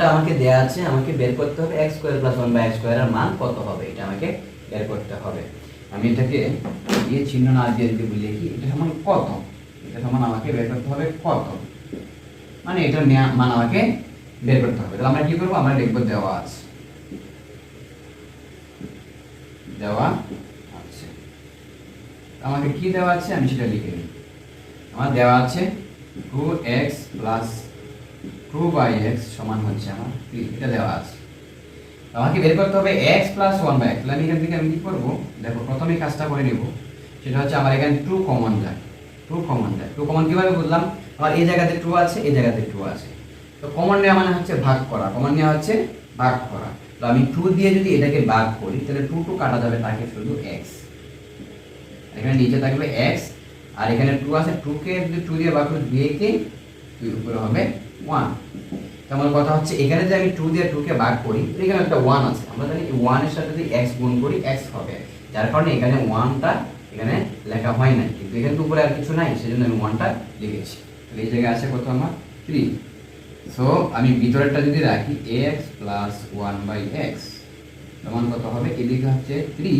মানটা আমাকে দেয়া আছে, আমাকে বের করতে হবে x square plus one by x স্কোয়ারের মান কত হবে? এটা আমাকে বের করতে হবে। আমি এটাকে দিয়ে চিহ্ন না দিয়ে যদি বলি কি এটা সমান কত? এটা সমান আমাকে বের করতে হবে কত? মানে এটার মান আমাকে বের করতে হবে। তাহলে আমরা কি করব? আমরা লিখব দেওয়া আছে। দেওয়া আছে। আমাকে কি দেওয়া আছে? আমি সেটা লিখে নিই। আমার দেওয়া আছে two x plus two by x সমান হচ্ছে আমার এটা দেওয়া আছে। আমাকে বের করতে হবে x plus one by x আমি এখান থেকে আমি কি করব? দেখো, প্রথমে কাজটা করে নিব। সেটা হচ্ছে আমার এখানে টু কমন যায়। টু কমন যায়। টু কমন কীভাবে বুঝলাম? আমার এই জায়গাতে টু আছে, এই জায়গাতে টু আছে। তো কমন নেওয়া মানে হচ্ছে ভাগ করা। কমন নেওয়া হচ্ছে ভাগ করা। তো আমি টু দিয়ে যদি এটাকে ভাগ করি, তাহলে টু টু কাটা যাবে তাকে শুধু এক্স এখানে নিচে থাকবে এক্স আর এখানে টু আছে। টু কে যদি টু দিয়ে ভাগ করি, দুই কে দুই উপরে হবে ওয়ান তেমন কথা হচ্ছে, এখানে যে আমি টু দিয়ে টু কে ভাগ করি এখানে একটা ওয়ান আছে। আমরা জানি ওয়ানের সাথে যদি এক্স গুণ করি এক্স হবে। যার কারণে এখানে ওয়ানটা এখানে লেখা হয় নাই। কিন্তু এখানে তো উপরে আর কিছু নাই, সেজন্য আমি ওয়ানটা লিখেছি। তাহলে এই জায়গায় আছে কত আমার? থ্রি সো আমি ভিতরেরটা যদি রাখি x plus one by x সমান কত হবে? এদিকে হচ্ছে থ্রি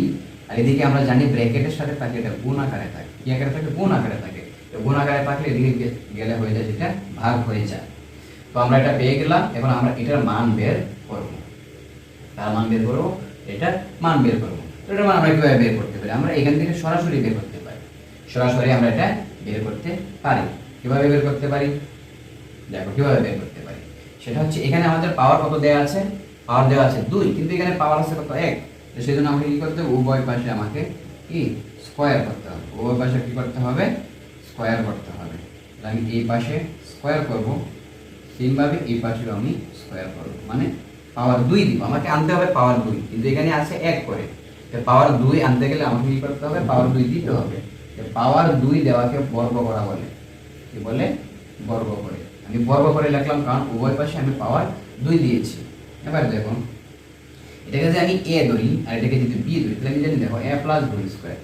আর এদিকে আমরা জানি ব্র্যাকেটের সাথে থাকে, এটা গুণ আকারে থাকে। কি আকারে থাকে? গুণ আকারে থাকে। তো গুণ আকারে থাকলে এদিকে গেলে হয়ে যায়, যেটা ভাগ হয়ে যায়। তো আমরা এটা পেয়ে গেলাম, এখন আমরা এটার মান বের করব। তার মান বের করব এটার মান বের করব। এটার মান আমরা কীভাবে বের করতে পারি? আমরা এখান থেকে সরাসরি বের করতে পারি। সরাসরি আমরা এটা বের করতে পারি। কীভাবে বের করতে পারি? দেখো, কীভাবে বের করতে পারি? সেটা হচ্ছে এখানে আমাদের পাওয়ার কত দেওয়া আছে? পাওয়ার দেওয়া আছে দুই, কিন্তু এখানে পাওয়ার আছে কত? এক। তো সেই জন্য আমাকে কি করতে হবে? উভয় পাশে আমাকে কি? স্কোয়ার করতে হবে। উভয় পাশে কি করতে হবে? স্কোয়ার করতে হবে। আমি এই পাশে স্কোয়ার করব। সেমভাবে এই পাশেও আমি স্কোয়ার করব। মানে পাওয়ার দুই দিব। আমাকে আনতে হবে পাওয়ার দুই। কিন্তু এখানে আছে এক করে। পাওয়ার দুই আনতে গেলে আমাকে কি করতে হবে? পাওয়ার দুই দিতে হবে। পাওয়ার দুই দেওয়াকে বর্গ করা বলে। কি বলে? বর্গ করে। আমি বর্গ করে লিখলাম কারণ উভয় পাশে আমি পাওয়ার দুই দিয়েছি। এবার দেখুন। এটাকে যদি আমি এ ধরি আর এটাকে যদি বি ধরি, তাহলে আমি জানি, দেখো a plus b square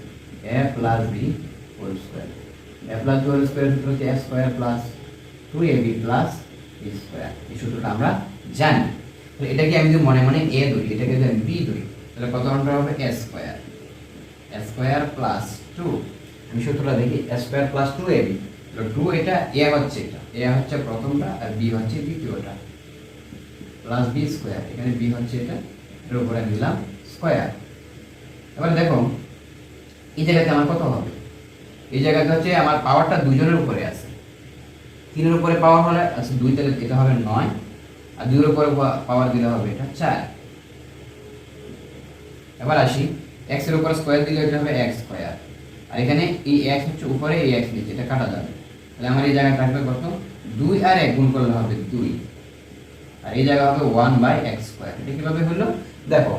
a plus b whole square a plus b whole square হচ্ছে a square plus two a b plus square এই সূত্রটা আমরা জানি। তো এটাকে আমি যদি মনে মনে এ ধরি, এটাকে যদি আমি বি ধরি, তাহলে কত ঘণ্টা হবে? A square a square plus two আমি সূত্রটা দেখি a square plus two a b two এটা এ হচ্ছে এটা। এ হচ্ছে প্রথমটা আর বি হচ্ছে দ্বিতীয়টা। প্লাস বি স্কোয়ার এখানে বি হচ্ছে এটা। এর উপরে দিলাম স্কোয়ার এবার দেখো, এই জায়গাতে আমার কত হবে? এই জায়গাতে হচ্ছে আমার পাওয়ারটা দুজনের উপরে। তিনের উপরে পাওয়ার হলে আচ্ছা দুই তাহলে এটা হবে নয়, আর দুইয়ের উপরে পাওয়ার দিলে হবে এটা চার। এবার আসি এক্সের উপরে স্কোয়ার দিলে এটা হবে এক্স স্কোয়ার আর এখানে এই এক্স হচ্ছে উপরে, এই এক্স নিচে, এটা কাটা যাবে। তাহলে আমার এই জায়গায় থাকবে কত? দুই আর এক গুণ করলে হবে দুই। আর এই জায়গা হবে ওয়ান বাই এক্স স্কোয়ার এটা কীভাবে হলো? দেখো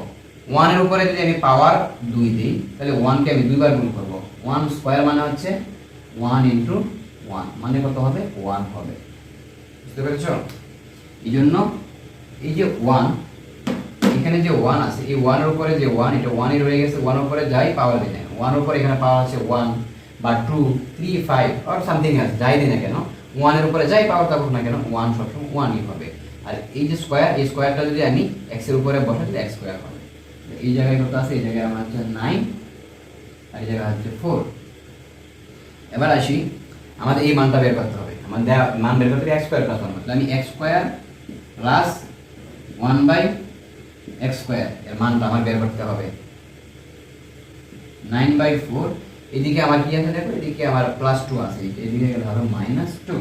ওয়ানের উপরে যদি আমি পাওয়ার দুই দিই, তাহলে ওয়ানকে আমি দুইবার গুণ করব। ওয়ান স্কোয়ার মানে হচ্ছে ওয়ান ইন্টু ওয়ান মানে কত হবে? ওয়ান হবে। বুঝতে পেরেছ? এই জন্য এই যে ওয়ান এখানে যে ওয়ান আছে, এই ওয়ানের উপরে যে ওয়ান এটা ওয়ানই রয়ে গেছে ওয়ানের উপরে যাই পাওয়ার দিই না। ওয়ানের উপরে এখানে পাওয়ার আছে ওয়ান বা টু থ্রি ফাইভ আর সামথিং আছে যাই দিই না কেন? ওয়ানের উপরে যাই পাওয়ার থাকুক না কেন ওয়ান সবসময় ওয়ানই হবে। আর এই যে স্কোয়ার এই স্কোয়ারটা যদি আমি এক্সের উপরে বসাই, তাহলে এক্স স্কোয়ার হবে। এই জায়গায় কত আছে? এই জায়গায় আমার হচ্ছে নাইন আর এই জায়গায় হচ্ছে ফোর এবার আসি আমাদের এই মানটা বের করতে হবে। আমার দেওয়া মান বের করতে এক্স স্কোয়ার ওয়ান তাহলে আমি x square plus one by x square এর মানটা আমার বের করতে হবে। নাইন বাই ফোর এদিকে আমার কি আছে দেখো? এদিকে আমার প্লাস টু আছে। এদিকে হবে মাইনাস টু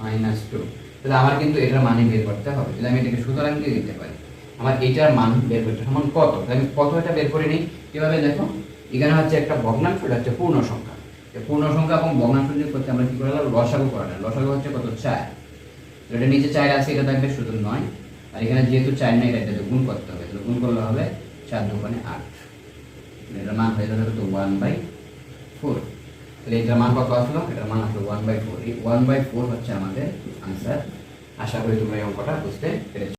মাইনাস টু তাহলে আমার কিন্তু এটার মানে বের করতে হবে। তাহলে আমি এটাকে সুতরাং দিয়ে দিতে পারি, আমার এটার মান বের করতে সমান কত? তাহলে আমি কত এটা বের করে নিই? কীভাবে দেখো? এখানে হচ্ছে একটা ভগ্নাংশ, এটা হচ্ছে পূর্ণ সংখ্যা পূর্ণ সংখ্যা এবং ভগ্নাংশ যোগ করতে আমরা কি করলাম লসাগু করালাম লসাগু হচ্ছে কত? চার। এটা নিচে চার আছে, এটা থাকবে শুধু নয়। আর এখানে যেহেতু চার নাই, এটা গুণ করতে হবে। তাহলে গুণ করলে হবে চার দোকানে আট। এটার মান হয়ে যাবে তো ওয়ান বাই ফোর। তাহলে এটার মান কত আসলো? এটার মান আসলো ওয়ান বাই ফোর। এই ওয়ান বাই ফোর হচ্ছে আমাদের আনসার আশা করি তোমরা এই অঙ্কটা বুঝতে পেরেছ।